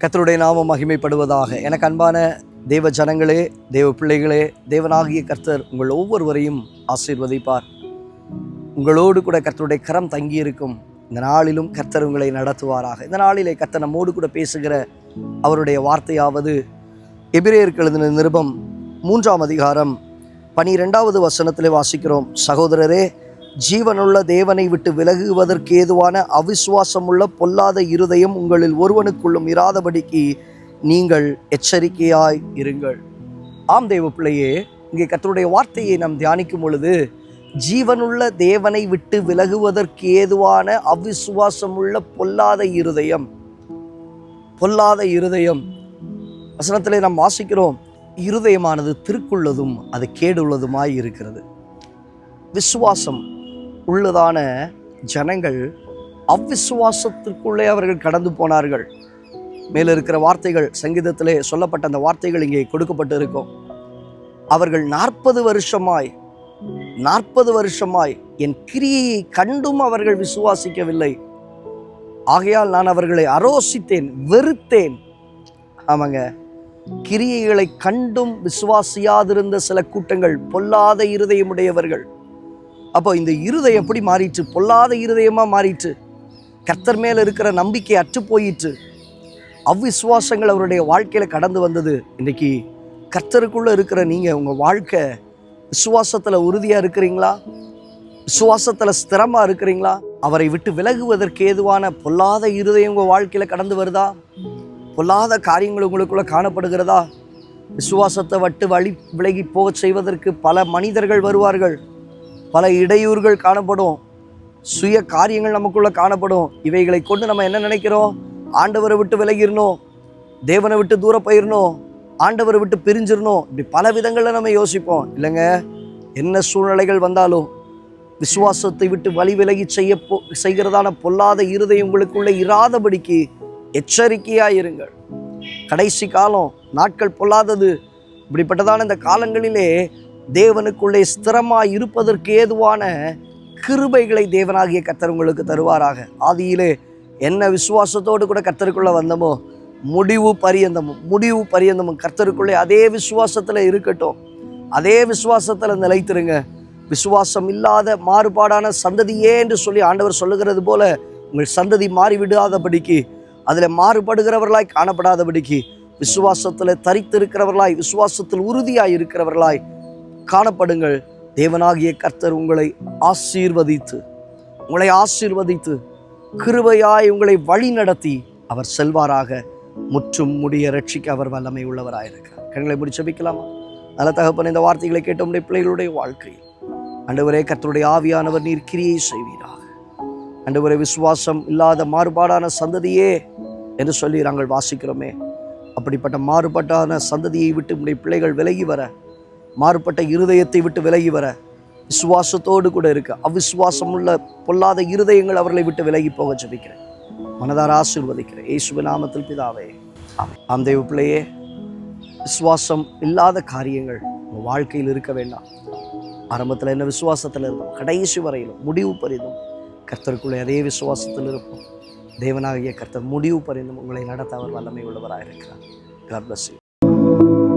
கத்தருடைய நாமம் மகிமைப்படுவதாக. எனக்கு அன்பான தேவ ஜனங்களே தேவ பிள்ளைகளே தேவனாகிய கர்த்தர் உங்கள் ஒவ்வொருவரையும் ஆசீர்வதிப்பார். உங்களோடு கூட கர்த்தருடைய கரம் தங்கியிருக்கும் இந்த நாளிலும் கர்த்தர் உங்களை நடத்துவாராக. இந்த நாளிலே கர்த்தர் நம்மோடு கூட பேசுகிற அவருடைய வார்த்தையாவது எபிரேயருக்கு எழுதின நிருபம் மூன்றாம் அதிகாரம் பனிரெண்டாவது வசனத்தில் வாசிக்கிறோம். சகோதரரே ஜீவனுள்ள தேவனை விட்டு விலகுவதற்கு ஏதுவான அவிசுவாசமுள்ள பொல்லாத இருதயம் உங்களில் ஒருவனுக்குள்ளும் இராதபடிக்கு நீங்கள் எச்சரிக்கையாய் இருங்கள். ஆம் தேவ பிள்ளையே இங்கே கத்தருடைய வார்த்தையை நாம் தியானிக்கும் பொழுது ஜீவனுள்ள தேவனை விட்டு விலகுவதற்கு ஏதுவான அவிசுவாசமுள்ள பொல்லாத இருதயம் பொல்லாத இருதயம். வசனத்திலே நாம் வாசிக்கிறோம் இருதயமானது திருக்குள்ளதும் அது கேடுள்ளதுமாய் இருக்கிறது. விசுவாசம் உள்ளதான ஜனங்கள் அவ்விசுவாசத்திற்குள்ளே அவர்கள் கடந்து போனார்கள். மேலே இருக்கிற வார்த்தைகள் சங்கீதத்திலே சொல்லப்பட்ட அந்த வார்த்தைகள் இங்கே கொடுக்கப்பட்டு இருக்கும் அவர்கள் நாற்பது வருஷமாய் நாற்பது வருஷமாய் என் கிரியையை கண்டும் அவர்கள் விசுவாசிக்கவில்லை. ஆகையால் நான் அவர்களை அரோசித்தேன் வெறுத்தேன். ஆமாங்க. கிரியைகளை கண்டும் விசுவாசியாதிருந்த சில கூட்டங்கள் பொல்லாத இருதயமுடையவர்கள். அப்போ இந்த இருதயம் எப்படி மாறிட்டு பொல்லாத இருதயமாக மாறிட்டு கர்த்தர் மேலே இருக்கிற நம்பிக்கை அற்று போயிட்டு அவ்விசுவாசங்கள் அவருடைய வாழ்க்கையில் கடந்து வந்தது. இன்றைக்கி கர்த்தருக்குள்ளே இருக்கிற நீங்கள் உங்கள் வாழ்க்கை விசுவாசத்தில் உறுதியாக இருக்கிறீங்களா? விசுவாசத்தில் ஸ்திரமாக இருக்கிறீங்களா? அவரை விட்டு விலகுவதற்கு ஏதுவான பொல்லாத இருதயம் உங்கள் வாழ்க்கையில் கடந்து வருதா? பொல்லாத காரியங்கள் உங்களுக்குள்ளே காணப்படுகிறதா? விசுவாசத்தை வட்டு வழி விலகி போகச் செய்வதற்கு பல மனிதர்கள் வருவார்கள். பல இடையூறுகள் காணப்படும். சுய காரியங்கள் நமக்குள்ளே காணப்படும். இவைகளை கொண்டு நம்ம என்ன நினைக்கிறோம்? ஆண்டவரை விட்டு விலகிடணும். தேவனை விட்டு தூர போயிடணும். ஆண்டவரை விட்டு பிரிஞ்சிடணும். இப்படி பல விதங்களில் நம்ம யோசிப்போம். இல்லைங்க? என்ன சூழ்நிலைகள் வந்தாலும் விசுவாசத்தை விட்டு வழி விலகி செய்ய போ செய்கிறதான பொல்லாத இருதயம் உங்களுக்குள்ளே இராதபடிக்கு எச்சரிக்கையாக இருங்கள். கடைசி காலம் நாட்கள் பொல்லாதது. இப்படிப்பட்டதான இந்த காலங்களிலே தேவனுக்குள்ளே ஸ்திரமாக இருப்பதற்கு ஏதுவான கிருபைகளை தேவனாகிய கத்தர் உங்களுக்கு தருவாராக. ஆதியிலே என்ன விசுவாசத்தோடு கூட கத்தருக்குள்ளே வந்தமோ முடிவு பரியந்தமும் முடிவு பரியந்தமும் கர்த்தருக்குள்ளே அதே விசுவாசத்தில் இருக்கட்டும். அதே விசுவாசத்தில் நிலைத்திருங்க. விசுவாசம் இல்லாத மாறுபாடான சந்ததியே என்று சொல்லி ஆண்டவர் சொல்லுகிறது போல உங்கள் சந்ததி மாறிவிடாதபடிக்கு அதில் மாறுபடுகிறவர்களாய் காணப்படாதபடிக்கு விசுவாசத்தில் தரித்திருக்கிறவர்களாய் விசுவாசத்தில் உறுதியாய் இருக்கிறவர்களாய் காணப்படுங்கள். தேவனாகிய கர்த்தர் உங்களை ஆசீர்வதித்து உங்களை ஆசீர்வதித்து கிருபையாய் உங்களை வழி நடத்தி அவர் செல்வாராக. முற்றும் முடிய ரட்சிக்க அவர் வல்லமை உள்ளவராயிருக்கிறார் கண்களை முடிச்சபிக்கலாமா நல்ல தகப்பன் இந்த வார்த்தைகளை கேட்ட உடைய பிள்ளைகளுடைய வாழ்க்கையில். அண்டவரே கர்த்தருடைய ஆவியானவர் நீர் கிரியை செய்வீராக. அண்டவரே விசுவாசம் இல்லாத மாறுபாடான சந்ததியே என்று சொல்லி நாங்கள் வாசிக்கிறோமே. அப்படிப்பட்ட மாறுபாட்டான சந்ததியை விட்டு உடைய பிள்ளைகள் விலகி வர மாறுபட்ட இருதயத்தை விட்டு விலகி வர. விசுவாசத்தோடு கூட இருக்க. அவிசுவாசம் உள்ள பொல்லாத இருதயங்கள் அவர்களை விட்டு விலகி போக ஜபிக்கிறேன். மனதார ஆசீர்வதிக்கிறேன். இயேசுவின் நாமத்தில் பிதாவே. ஆம் தெய்வ பிள்ளையே விசுவாசம் இல்லாத காரியங்கள் உங்கள் வாழ்க்கையில் இருக்க வேண்டாம். ஆரம்பத்தில் என்ன விசுவாசத்தில் இருந்தோம்? கடைசி வரையிலும் முடிவு பரிந்தும் கர்த்தருக்குள்ளே அதே விசுவாசத்தில் இருப்போம். தேவனாகிய கர்த்தர் முடிவு பரிந்தும் உங்களை நடத்த அவர் வல்லமை உள்ளவராக இருக்கிறார் God bless you.